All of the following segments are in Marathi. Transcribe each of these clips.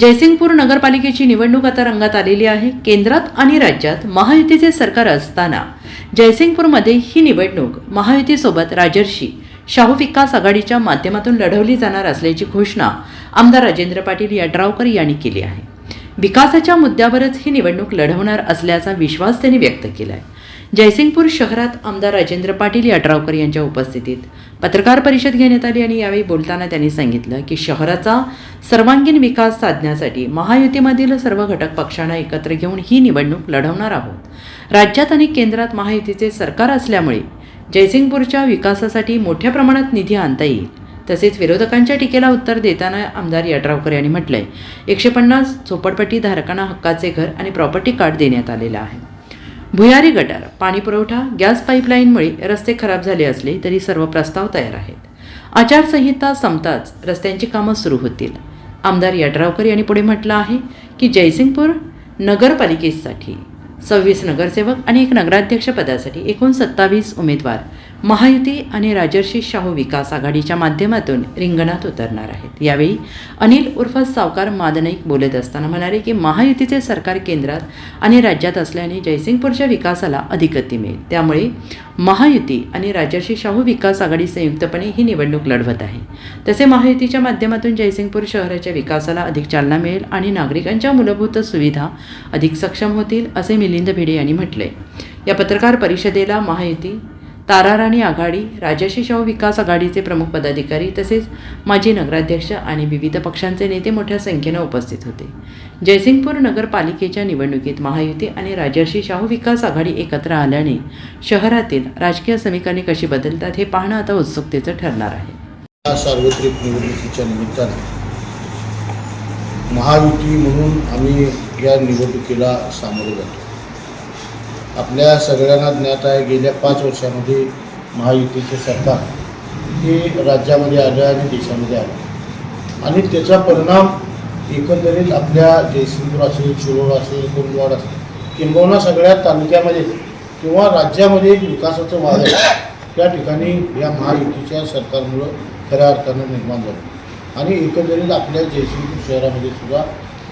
जयसिंगपूर नगरपालिकेची निवडणूक आता रंगात आलेली आहे. केंद्रात आणि राज्यात महायुतीचे सरकार असताना जयसिंगपूरमध्ये ही निवडणूक महायुतीसोबत राजर्षी शाहू विकास आघाडीच्या माध्यमातून लढवली जाणार असल्याची घोषणा आमदार राजेंद्र पाटील यड्रावकर यांनी केली आहे. विकासाच्या मुद्द्यावरच ही निवडणूक लढवणार असल्याचा विश्वास त्यांनी व्यक्त केला आहे जयसिंगपूर शहरात आमदार राजेंद्र पाटील यड्रावकर यांच्या उपस्थितीत. पत्रकार परिषद घेण्यात आली आणि यावेळी बोलताना त्यांनी सांगितलं की शहराचा सर्वांगीण विकास साधण्यासाठी महायुतीमधील सर्व घटक पक्षांना एकत्र घेऊन ही निवडणूक लढवणार आहोत. राज्यात आणि केंद्रात महायुतीचे सरकार असल्यामुळे जयसिंगपूरच्या विकासासाठी मोठ्या प्रमाणात निधी आणता येईल. तसेच विरोधकांच्या टीकेला उत्तर देताना आमदार यड्रावकर यांनी म्हटलंय एकशे पन्नास झोपडपट्टी धारकांना हक्काचे घर आणि प्रॉपर्टी कार्ड देण्यात आलेलं आहे. भुयारी गटार पाणीपुरवठा गॅस पाईपलाईनमुळे रस्ते खराब झाले असले तरी सर्व प्रस्ताव तयार आहेत. आचारसंहिता संपताच रस्त्यांची कामं सुरू होतील. आमदार यड्रावकर यांनी पुढे म्हटलं आहे की जयसिंगपूर नगरपालिकेसाठी सव्वीस नगरसेवक आणि एक नगराध्यक्ष पदासाठी एकूण सत्तावीस उमेदवार महायुती आणि राजर्षी शाहू विकास आघाडीच्या माध्यमातून रिंगणात उतरणार आहेत. यावेळी अनिल उर्फ सावकार मादनाईक बोलत असताना म्हणाले की महायुतीचे सरकार केंद्रात आणि राज्यात असल्याने जयसिंगपूरच्या विकासाला अधिक गती मिळेल. त्यामुळे महायुती आणि राजर्षी शाहू विकास आघाडी संयुक्तपणे ही निवडणूक लढवत आहे. तसे महायुतीच्या माध्यमातून जयसिंगपूर शहराच्या विकासाला अधिक चालना मिळेल आणि नागरिकांच्या मूलभूत सुविधा अधिक सक्षम होतील असे मिलिंद भिडे यांनी म्हटले या पत्रकार परिषदेला महायुती ताराराणी आघाडी राजर्षी शाहू विकास आघाडीचे प्रमुख पदाधिकारी तसेच माजी नगराध्यक्ष आणि विविध पक्षांचे नेते मोठ्या संख्येनं उपस्थित होते. जयसिंगपूर नगरपालिकेच्या निवडणुकीत महायुती आणि राजर्षी शाहू विकास आघाडी एकत्र आल्याने शहरातील राजकीय समीकरणे कशी बदलतात हे पाहणं आता उत्सुकतेचं ठरणार आहे. सार्वत्रिक निवडणुकीच्या निमित्ताने महायुती म्हणून आम्ही या निवडणुकीला सामोरे जातो. आपल्या सगळ्यांना ज्ञात आहे गेल्या पाच वर्षामध्ये महायुतीचे सरकार हे राज्यामध्ये आलं आणि देशामध्ये आलं. आणि त्याचा परिणाम एकंदरीत आपल्या जयसिंगपूर असेल शिरोळ असेल कुरुंदवाड असेल किंबहुना सगळ्या तालुक्यामध्ये किंवा राज्यामध्ये एक विकासाचं वादळ त्या ठिकाणी या महायुतीच्या सरकारमुळं खऱ्या अर्थानं निर्माण झालं. आणि एकंदरीत आपल्या जयसिंगपूर शहरामध्ये सुद्धा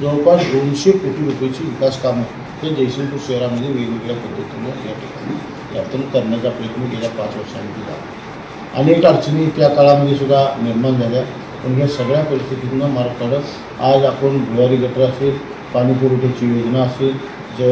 जवळपास दोनशे कोटी रुपयाची विकास कामं हे जयसिंगपूर शहरामध्ये वेगवेगळ्या पद्धतीनं या ठिकाणी आपण करण्याचा प्रयत्न गेल्या पाच वर्षांमध्ये झाला अनेक अडचणी त्या काळामध्ये सुद्धा निर्माण झाल्या. पण या सगळ्या परिस्थितीतून मार्ग काढत आज आपण भुयारी गटर असेल पाणी पुरवठ्याची योजना असेल ज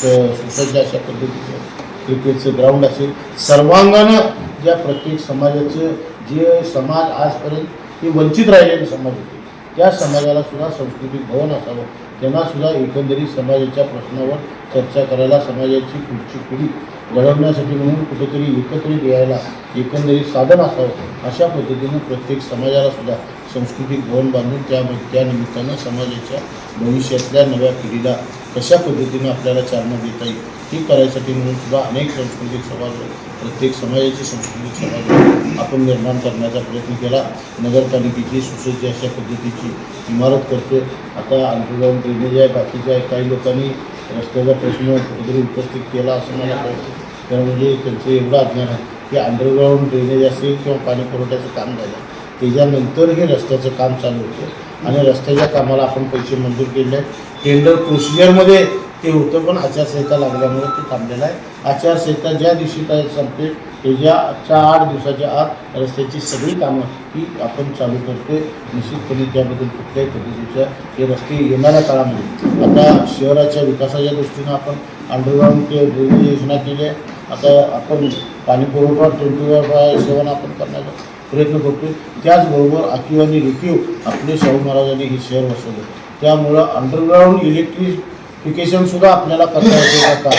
सुसज्ज अशा पद्धतीचं क्रिकेटचं ग्राउंड असेल सर्वांगानं ज्या प्रत्येक समाजाचं जे समाज आजपर्यंत हे वंचित राहिलेले समाज होते त्या समाजाला सुद्धा सांस्कृतिक भवन असावं. तेव्हासुद्धा एकंदरीत समाजाच्या प्रश्नावर चर्चा करायला समाजाची पुढची पिढी घडवण्यासाठी म्हणून कुठेतरी एकत्रित यायला एकंदरीत साधन असावं अशा पद्धतीनं प्रत्येक समाजाला सुद्धा सांस्कृतिक भवन बांधून त्या त्या निमित्तानं समाजाच्या भविष्यातल्या नव्या पिढीला कशा पद्धतीनं आपल्याला चालना देता येईल ती करायसाठी म्हणून सुद्धा अनेक सांस्कृतिक समाज प्रत्येक समाजाची सांस्कृतिक समाज आपण निर्माण करण्याचा प्रयत्न केला. नगरपालिकेची सुसज्ज अशा पद्धतीची इमारत करतो आता अंडरग्राऊंड ड्रेनेज आहे बाकीचे आहे काही लोकांनी रस्त्याचा प्रश्न कुठेतरी उपस्थित केला असं मला कळतं. तर म्हणजे त्यांचं एवढं अज्ञान आहे की अंडरग्राऊंड ड्रेनेज असेल किंवा पाणी पुरवठ्याचं काम झालं त्याच्यानंतर हे रस्त्याचं काम चालू होतं. आणि रस्त्याच्या कामाला आपण पैसे मंजूर केले आहेत. टेंडर प्रोसिजरमध्ये ते होतं पण आचारसंहिता लागल्यामुळे ते थांबलेलं आहे. आचारसंहिता ज्या दिवशी काय संपते त्याच्या आठ दिवसाच्या आत रस्त्याची सगळी कामं ही आपण चालू करतोय. निश्चितपणे त्याबद्दल कुठल्याही पद्धतीच्या हे रस्ते येणाऱ्या काळामध्ये. आता शहराच्या विकासाच्या दृष्टीनं आपण अंडरग्राऊंड ते योजना केली आहे. आता आपण पाणी पुरवठा ट्वेंटी बाय सेवन आपण करण्याचा प्रयत्न करतो त्याचबरोबर आखीव आणि रेखीव आपले शाहू महाराजांनी हे शहर वसवलं. त्यामुळं अंडरग्राऊंड इलेक्ट्रिफिकेशनसुद्धा आपल्याला करता येते का?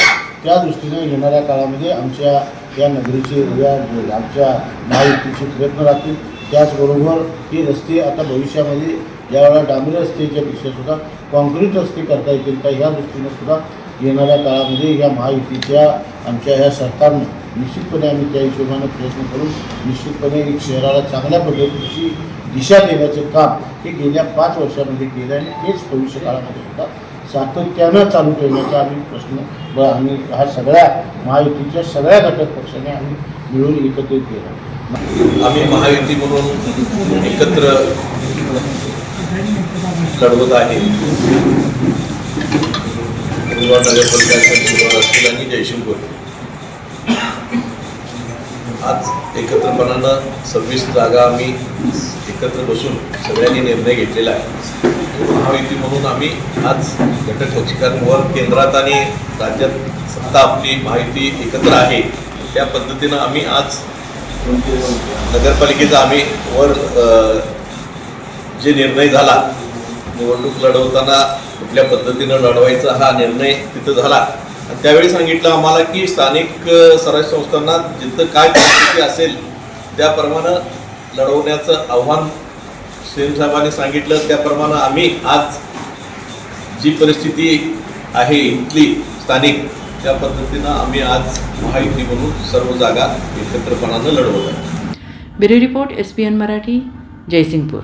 त्या दृष्टीने येणाऱ्या काळामध्ये आमच्या या नगरीचे या आमच्या महायुतीचे प्रयत्न राहतील. त्याचबरोबर हे रस्ते आता भविष्यामध्ये ज्यावेळेला डांबरी रस्त्याच्या पेक्षासुद्धा कॉन्क्रीट रस्ते करता येतील का? ह्या दृष्टीने सुद्धा येणाऱ्या काळामध्ये या महायुतीच्या आमच्या ह्या सरकारनं निश्चितपणे आम्ही त्या हिशोबानं प्रयत्न करून निश्चितपणे एक शहराला चांगल्या पद्धतीची दिशा देण्याचं काम हे गेल्या पाच वर्षामध्ये केलं आणि तेच भविष्य काळामध्ये सुद्धा सातत्यानं चालू ठेवण्याचा आम्ही प्रश्न आम्ही हा सगळ्या महायुतीच्या सगळ्या घटक पक्षाने आम्ही मिळून एकत्रित केला. आम्ही महायुती म्हणून एकत्र लढवत आहे. कुरुबा नगरपालिका आणि आज एकत्रपणानं सव्वीस जागा आम्ही एकत्र बसून सगळ्यांनी निर्णय घेतलेला आहे. महायुती म्हणून आम्ही आज घटक पक्षकांवर केंद्रात आणि राज्यात सत्ता आपली माहिती एकत्र आहे. त्या पद्धतीनं आम्ही आज नगरपालिकेचा आम्ही वर जे निर्णय झाला निवडणूक लढवताना कुठल्या पद्धतीनं लढवायचा हा निर्णय तिथं झाला. त्यावेळी सांगितलं आम्हाला की स्थानिक स्वराज्य संस्थांना जिथं काय परिस्थिती असेल त्याप्रमाणे लढवण्याचं आव्हान साहेबांनी सांगितलं. त्याप्रमाणे आम्ही आज जी परिस्थिती आहे इथली स्थानिक त्या पद्धतीनं आम्ही आज महायुती म्हणून सर्व जागा एकत्रपणानं लढवत आहे bureau report S P N Marathi Jaysingpur.